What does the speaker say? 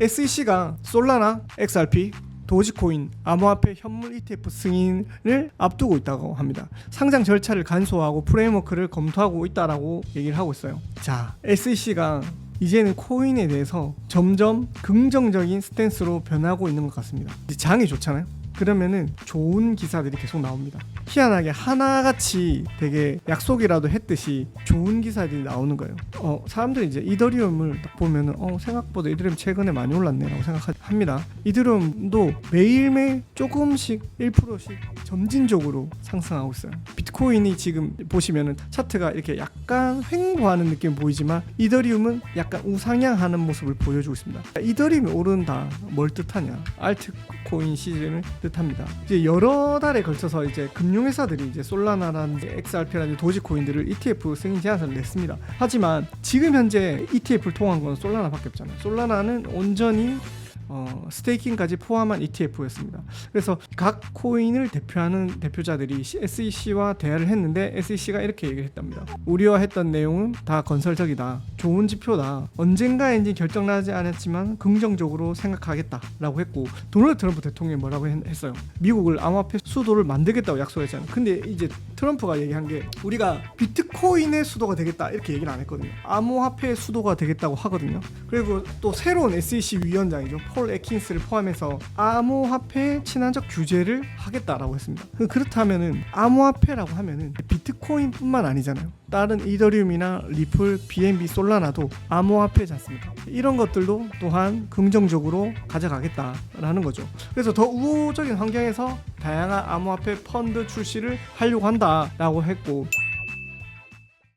SEC가 솔라나, XRP, 도지코인, 암호화폐 현물 ETF 승인을 앞두고 있다고 합니다. 상장 절차를 간소화하고 프레임워크를 검토하고 있다라고 얘기를 하고 있어요. 자, SEC가 이제는 코인에 대해서 점점 긍정적인 스탠스로 변하고 있는 것 같습니다. 이제 장이 좋잖아요. 그러면은 좋은 기사들이 계속 나옵니다. 희한하게 하나같이 되게 약속이라도 했듯이 좋은 기사들이 나오는 거예요. 어, 사람들이 이제 이더리움을 딱 보면은 어, 생각보다 이더리움 최근에 많이 올랐네라고 생각합니다. 이더리움도 매일매일 조금씩 1%씩 점진적으로 상승하고 있어요. 비트코인이 지금 보시면은 차트가 이렇게 약간 횡보하는 느낌 보이지만 이더리움은 약간 우상향하는 모습을 보여주고 있습니다. 이더리움이 오른다 뭘 뜻하냐? 알트코인 시즌을 뜻합니다. 이제 여러 달에 걸쳐서 이제 금융회사들이 이제 솔라나라든지 XRP라든지 도지코인들을 ETF 승인 제안서를 냈습니다. 하지만 지금 현재 ETF를 통한 건 솔라나밖에 없잖아요. 솔라나는 온전히 어, 스테이킹까지 포함한 ETF였습니다. 그래서 각 코인을 대표하는 대표자들이 SEC와 대화를 했는데 SEC가 이렇게 얘기를 했답니다. 우려했던 내용은 다 건설적이다. 좋은 지표다. 언젠가인지 결정나지 않았지만 긍정적으로 생각하겠다라고 했고 도널드 트럼프 대통령이 뭐라고 했- 했어요. 미국을 암호화폐 수도를 만들겠다고 약속했잖아요. 근데 이제 트럼프가 얘기한 게 우리가 비트코인의 수도가 되겠다 이렇게 얘기는 안 했거든요. 암호화폐 수도가 되겠다고 하거든요. 그리고 또 새로운 SEC 위원장이죠. 폴 에킨스를 포함해서 암호화폐 친환적 규제를 하겠다라고 했습니다. 그- 그렇다면은 암호화폐라고 하면은 비트코인뿐만 아니잖아요. 다른 이더리움이나 리플, BNB, 솔라나도 암호화폐지 않습니까? 이런 것들도 또한 긍정적으로 가져가겠다라는 거죠. 그래서 더 우호적인 환경에서 다양한 암호화폐 펀드 출시를 하려고 한다라고 했고